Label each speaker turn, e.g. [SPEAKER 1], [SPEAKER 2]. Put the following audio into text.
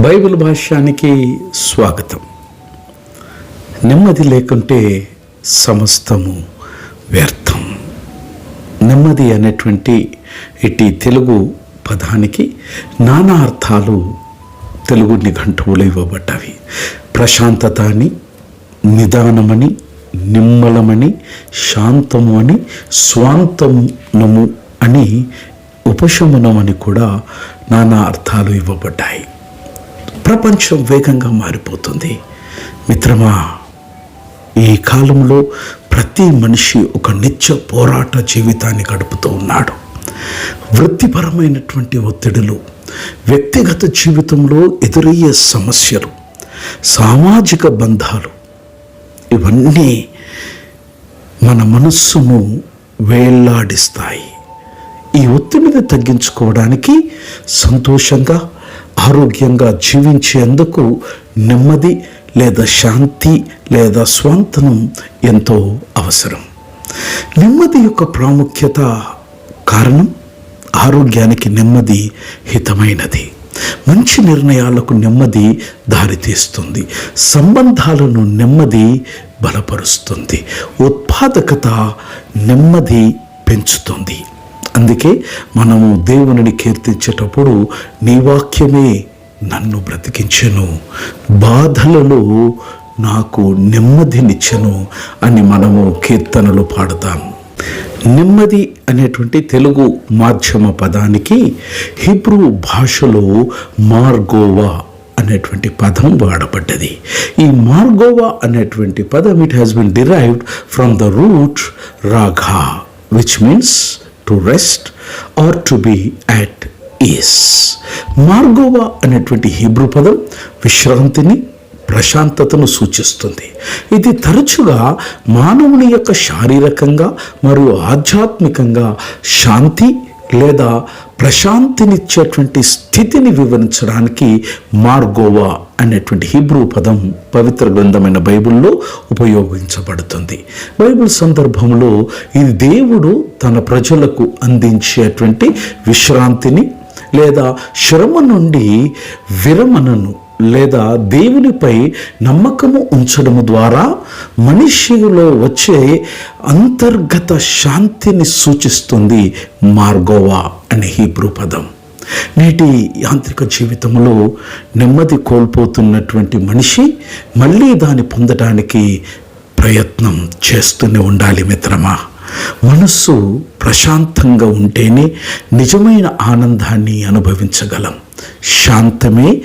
[SPEAKER 1] Bible భాష్యానికి స్వాగతం. నెమ్మది లేకుంటే సమస్తము వ్యర్థం. నెమ్మది అనేటువంటి ఇటు తెలుగు పదానికి నానా అర్థాలు తెలుగు నిఘంటువులు ఇవ్వబడ్డవి ప్రశాంతత అని నిదానమని నిమ్మలమని శాంతము అని స్వాంతమునము అని ఉపశమనం అని కూడా నానా అర్థాలు ఇవ్వబడ్డాయి. ప్రపంచం వేగంగా మారిపోతుంది. మిత్రమా ఈ కాలంలో ప్రతి మనిషి ఒక నిత్య పోరాట జీవితాన్ని గడుపుతూ ఉన్నాడు. వృత్తిపరమైనటువంటి ఒత్తిడులు వ్యక్తిగత జీవితంలో ఎదురయ్యే సమస్యలు సామాజిక బంధాలు ఇవన్నీ మన మనస్సును వేళ్ళాడిస్తాయి. ఈ ఒత్తిడిని తగ్గించుకోవడానికి సంతోషంగా ఆరోగ్యంగా జీవించేందుకు నెమ్మది లేదా శాంతి లేదా స్వాంతనం ఎంతో అవసరం. నెమ్మది యొక్క ప్రాముఖ్యత కారణం ఆరోగ్యానికి నెమ్మది హితమైనది. మంచి నిర్ణయాలకు నెమ్మది దారితీస్తుంది. సంబంధాలను నెమ్మది బలపరుస్తుంది. ఉత్పాదకత నెమ్మది పెంచుతుంది. అందుకే మనము దేవునిని కీర్తించేటప్పుడు నీ వాక్యమే నన్ను బ్రతికించను. బాధలలో నాకు నెమ్మదినిచ్చను అని మనము కీర్తనలు పాడతాం. నెమ్మది అనేటువంటి తెలుగు మాధ్యమ పదానికి హిబ్రూ భాషలో మార్గోవా అనేటువంటి పదం వాడబడ్డది. ఈ మార్గోవా అనేటువంటి పదం it has been derived from the root రాఘా which means to rest or to be at ease Margao అనేటువంటి హీబ్రూ పదం విశ్రాంతిని ప్రశాంతతను సూచిస్తుంది. ఇది తరచుగా మానవుని యొక్క శారీరకంగా మరియు ఆధ్యాత్మికంగా శాంతి లేదా ప్రశాంతినిచ్చేటువంటి స్థితిని వివరించడానికి మార్గోవా అనేటువంటి హీబ్రూ పదం పవిత్ర గ్రంథమైన బైబిల్లో ఉపయోగించబడుతుంది. బైబిల్ సందర్భంలో ఇది దేవుడు తన ప్రజలకు అందించేటువంటి విశ్రాంతిని లేదా శ్రమ నుండి విరమణను లేదా దేవునిపై నమ్మకము ఉంచడము ద్వారా మనిషిలో వచ్చే అంతర్గత శాంతిని సూచిస్తుంది మార్గోవా అనే హీబ్రూ పదం. నేటి యాంత్రిక జీవితంలో నెమ్మది కోల్పోతున్నటువంటి మనిషి మళ్ళీ దాన్ని పొందడానికి ప్రయత్నం చేస్తూనే ఉండాలి మిత్రమా. మనస్సు ప్రశాంతంగా ఉంటేనే నిజమైన ఆనందాన్ని అనుభవించగలం. శాంతమే